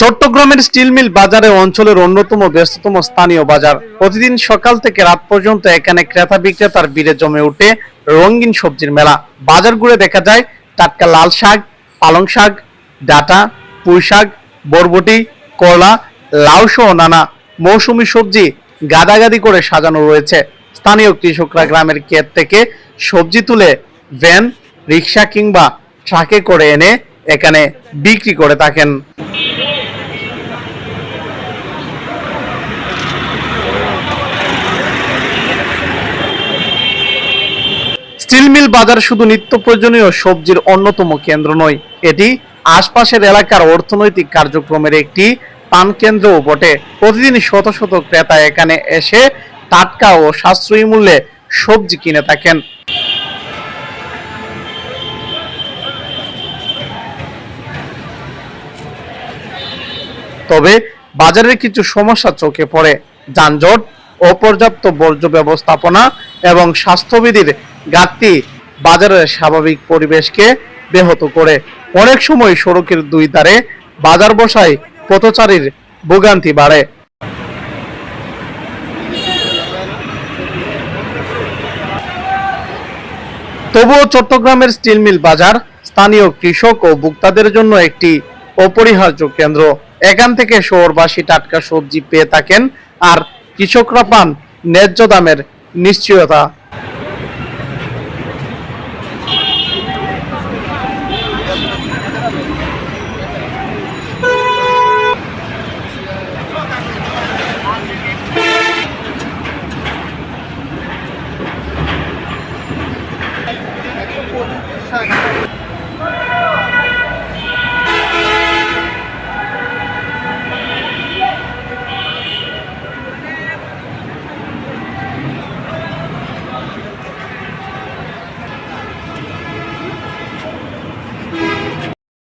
চট্টগ্রামের steel mill বাজারে অঞ্চলের অন্যতম ব্যস্ততম স্থানীয় বাজার। প্রতিদিন সকাল থেকে রাত পর্যন্ত এখানে ক্রেতা বিক্রেতার ভিড়ে জমে ওঠে রঙিন সবজির মেলা। বাজার ঘুরে দেখা যায় টাটকা লাল শাক, পালং শাক, ডাটা, পুঁই শাক, বরবটি, করলা, লাউ সহ নানা মৌসুমি সবজি গাদাগাদি করে সাজানো রয়েছে। স্থানীয় কৃষকরা গ্রামের ক্ষেত থেকে সবজি তুলে ভ্যান, রিক্সা কিংবা ট্রাকে করে এনে এখানে বিক্রি করে থাকেন। স্টিল মিল বাজার শুধু নিত্য প্রয়োজনীয় সবজির অন্যতম কেন্দ্র নয়, এটি আশপাশের এলাকার অর্থনৈতিক কার্যক্রমের একটি পান কেন্দ্রও বটে। প্রতিদিন শত শত ক্রেতা এখানে এসে টাটকা ও সাশ্রয়ী মূল্যে সবজি কিনে থাকেন। তবে বাজারের কিছু সমস্যা চোখে পড়ে। যানজট, অপর্যাপ্ত বর্জ্য ব্যবস্থাপনা এবং স্বাস্থ্যবিধির ঘাটতি বাজারের স্বাভাবিক পরিবেশকে ব্যাহত করে। অনেক সময় সড়কের দুই ধারে বাজার বসায় পথচারীর ভোগান্তি বাড়ে। তবুও চট্টগ্রামের স্টিল মিল বাজার স্থানীয় কৃষক ও ভোক্তাদের জন্য একটি অপরিহার্য কেন্দ্র। এখান থেকে শহরবাসী টাটকা সবজি পেয়ে থাকেন আর কৃষকরা পান ন্যায্য দামের নিশ্চয়তা।